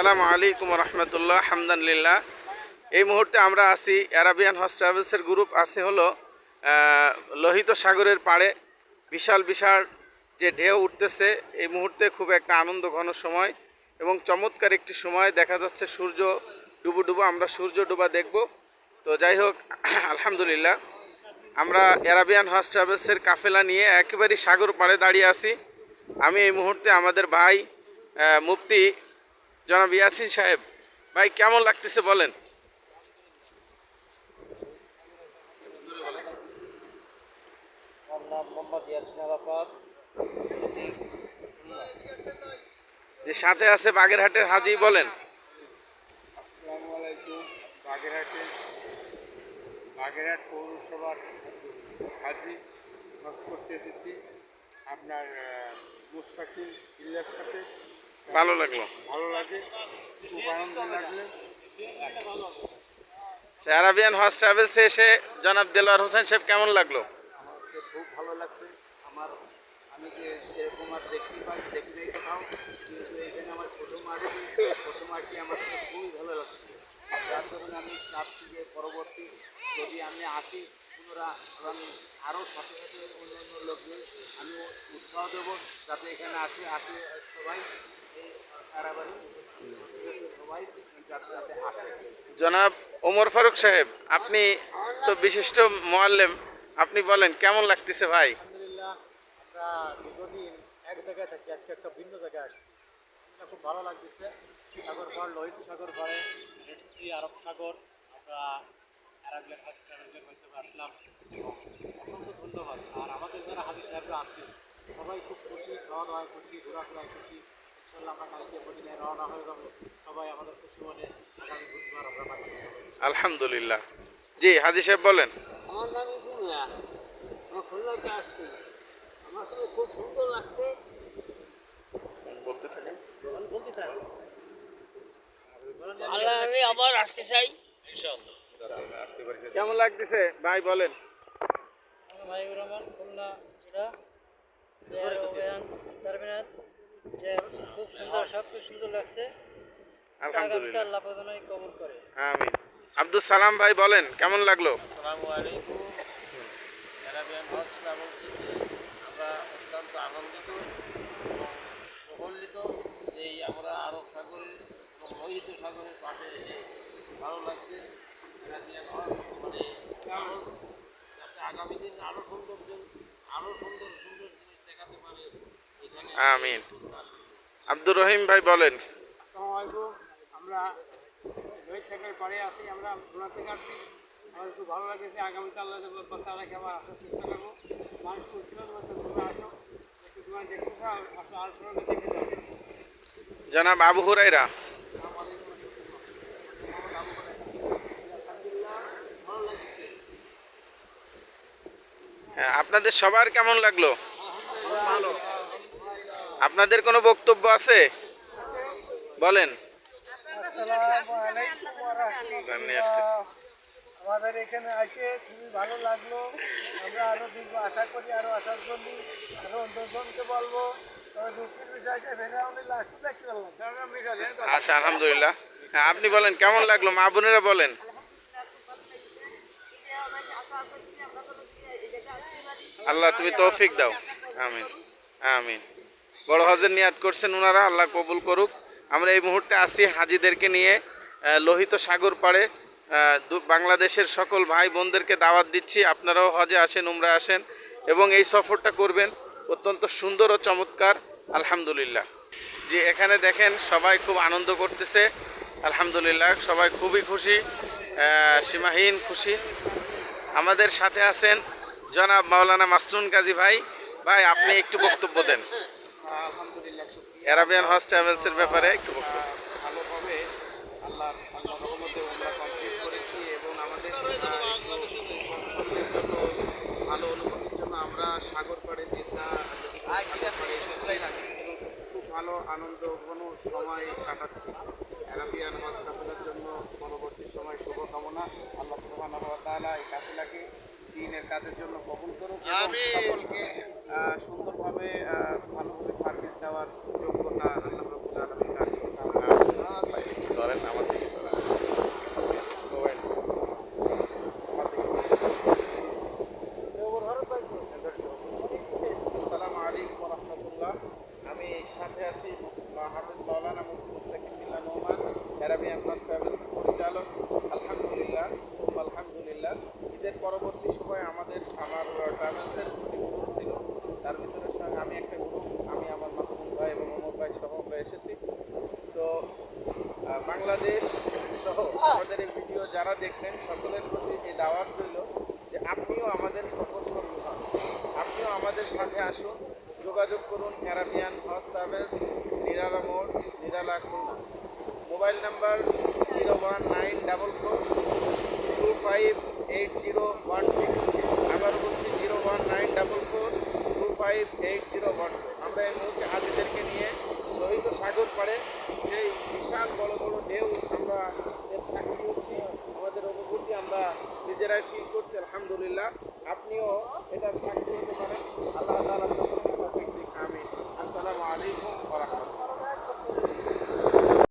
আসসালামু আলাইকুম রহমতুল্লাহ হামদানিল্লাহ এই মুহূর্তে আমরা আছি অ্যারাবিয়ান হজ ট্রাভেলসের গ্রুপ, আছে হলো লোহিত সাগরের পাড়ে। বিশাল বিশাল যে ঢেউ উঠতেছে, এই মুহূর্তে খুব একটা আনন্দ, ঘন সময় এবং চমৎকার একটি সময়। দেখা যাচ্ছে সূর্য ডুবু ডুবু, আমরা সূর্য ডুবা দেখব। তো যাই হোক, আলহামদুলিল্লাহ, আমরা অ্যারাবিয়ান হজ ট্রাভেলসের কাফেলা নিয়ে একেবারেই সাগর পাড়ে দাঁড়িয়ে আছি। আমি এই মুহূর্তে আমাদের ভাই মুফতি জনাব ইয়াসিন সাহেব ভাই কেমন লাগতেছে বলেন? যে সাথে আছে বাগেরহাটের হাজি বলেন। আসসালামু আলাইকুম বাগেরহাটে বাগেরহাট পৌরসভার হাজি হজ করতে এসেছি। আপনার মুস্তাকিম ইল্লার সাথে। ভালো লাগল। ভালো লাগে খুব আনন্দ লাগলে। অ্যারাবিয়ান হজ ট্রাভেলসে এসে জনাব দেলোয়ার হোসেন সাহেব কেমন লাগল? আমাকে খুব ভালো লাগছে। আমার আমি যে এরকম আর দেখতে পাই দেখি কোথাও কিন্তু এখানে আমার প্রথম আসছি প্রথম আসি আমার খুবই ভালো লাগছে। যার কারণে আমি চাচ্ছি যে পরবর্তী যদি আমি আসি পুনরা আমি আরও সাথে সাথে অন্যান্য লোকদের আমি উৎসাহ দেবো যাতে এখানে আসে আসে সবাই। জনাব ওমর ফারুক সাহেব, আপনি তো বিশিষ্ট মোয়াল্লেম, আপনি বলেন, কেমন লাগতেছে ভাই? দীর্ঘদিন এক জায়গায় থাকি, আজকে একটা জায়গায় আসছি। এটা খুব ভালো লাগতেছে। সাগর লোহিত সাগর আরব সাগর, আমরা আসলাম আর আমাদের যারা হাজি সাহেবরা আছেন, সবাই খুব খুশি খাওয়া দাওয়ায় খুশি ঘোরাফেরায় খুশি ইনশাল্লাহ আমরা কালকে মদিনায় রওনা হয়ে যাব সবাই আমাদের খুশি মনে আগামী বুধবার আমরা বাড়ি আলহামদুলিল্লাহ। জি হাজি সাহেব বলেন। আমার নাম খুলনা আমার খুলনাতে আসছি। আমার খুব সুন্দর লাগছে। বলতে থাকেন। আল্লাহ আমি আবার আসতে চাই। কেমন লাগতেছে? ভাই বলেন। রহমান খুলনা জেলা। যে খুব সুন্দর সব খুব সুন্দর লাগছে। আলহামদুলিল্লাহ। আল্লাহ কবল করে। আমিন। আব্দুল সালাম ভাই বলেন কেমন লাগল? আসসালামু আলাইকুম। অ্যারাবিয়ান হজ ট্রাভেল আমরা অত্যন্ত আনন্দিত এবং প্রফুল্লিত যে এই আমরা আরব সাগরের এবং লোহিত সাগরের পাশে এসে ভালো লাগছে। অ্যারাবিয়ান হজ মানে আগামী দিন আরও সৌন্দর্য আরও সুন্দর সুন্দর জিনিস দেখাতে পারে এখানে আমিন। আব্দুর রহিম ভাই বলেন। আমরা রোহিত সাগরের পরে আমরা খুলনা থেকে আসছি আমার খুব ভালো লাগছে। আগামীতে আল্লাহ বাচ্চা রাখে আবার আসার চেষ্টা করব। তোমরা আসো। একটু তোমার দেখতে আসো আর সঙ্গে দেখে যাও জনাব আবু হুরাইরা হ্যাঁ আপনাদের সবার কেমন লাগল? আপনাদের কোনো বক্তব্য আছে? বলেন। আমাদের এখানে আসে খুবই ভালো লাগল। আমরা আরও দেখব আশা করি আরও আসার জন্য আরও অন্যজনকে বলব। আচ্ছা আলহামদুলিল্লাহ। হ্যাঁ আপনি বলেন কেমন লাগল? মা বোনেরা বলেন। আল্লাহ তুমি তৌফিক দাও। আমিন। আমিন। বড় হজের নিয়াত করছেন ওনারা আল্লাহ কবুল করুক। আমরা এই মুহূর্তে আসি হাজিদেরকে নিয়ে লোহিত সাগর পাড়ে। বাংলাদেশের সকল ভাই বোনদেরকে দাওয়াত দিচ্ছি। আপনারাও হজে আসেন উমরা আসেন এবং এই সফরটা করবেন অত্যন্ত সুন্দর ও চমৎকার, আলহামদুলিল্লাহ। যে এখানে দেখেন সবাই খুব আনন্দ করতেছে, আলহামদুলিল্লাহ, সবাই খুবই খুশি সীমাহীন খুশি। আমাদের সাথে আছেন জনাব মাওলানা মাসনুন গাজী ভাই। ভাই, আপনি একটু বক্তব্য দেন। অ্যারাবিয়ান হজ ট্রাভেলসের ব্যাপারে একটু ভালোভাবে আল্লাহ আল্লাহ রহমতে আমরা কমপ্লিট করেছি এবং আমাদের জন্য ভালো অনুভূতির জন্য আমরা সাগর পাড়ে যেটা খুব ভালো আনন্দ ঘন সময় কাটাচ্ছি। অ্যারাবিয়ান হজ কাফেলার জন্য পরবর্তী সময় শুভকামনা। আল্লাহ সুবহানাহু ওয়া তাআলা এই কাফেলাকে দিনের কাজের জন্য কবুল করুক সকলকে সুন্দরভাবে আহ, ভালোভাবে সার্ভিস দেওয়ার যোগ্যতা আল্লাহ রাব্বুল আলামিন দান করুন। আরাবিয়ান ফার্স্ট ট্রাভেলসের পরিচালক, আলহামদুলিল্লাহ আলহামদুলিল্লাহ। ঈদের পরবর্তী সময় আমাদের আমার ট্রাভেলসের দুটি গ্রুপ ছিল। তার ভিতরে আমি একটা গ্রুপ আমি আমার মাসুম ভাই এবং অমর ভাই সহ আমরা এসেছি। তো বাংলাদেশ সহ আমাদের এই ভিডিও যারা দেখবেন সকলের প্রতি এই দাওয়াত রইল যে আপনিও আমাদের সফর সঙ্গী হন আপনিও আমাদের সাথে আসুন। যোগাযোগ করুন অ্যারাবিয়ান হজ ট্রাভেলস নিরালা মোড় Nirala Khulna mobile number zero one nine double four two five eight zero one two আবার বলছি zero one nine double four two five eight zero one two আমরা এই মুহূর্তে হাজিদেরকে নিয়ে লোহিত সাগর পাড়ে সেই বিশাল বড় বড় ঢেউ আমরা সাক্ষী হচ্ছি আমাদের অনুভূতি আমরা নিজেরাই ফিল করছি, আলহামদুলিল্লাহ। আপনিও এটার সাক্ষী হতে পারেন। আল্লাহ তালা। আমিন। আসসালামু আলাইকুম ওয়া রাহমাতুল্লাহ।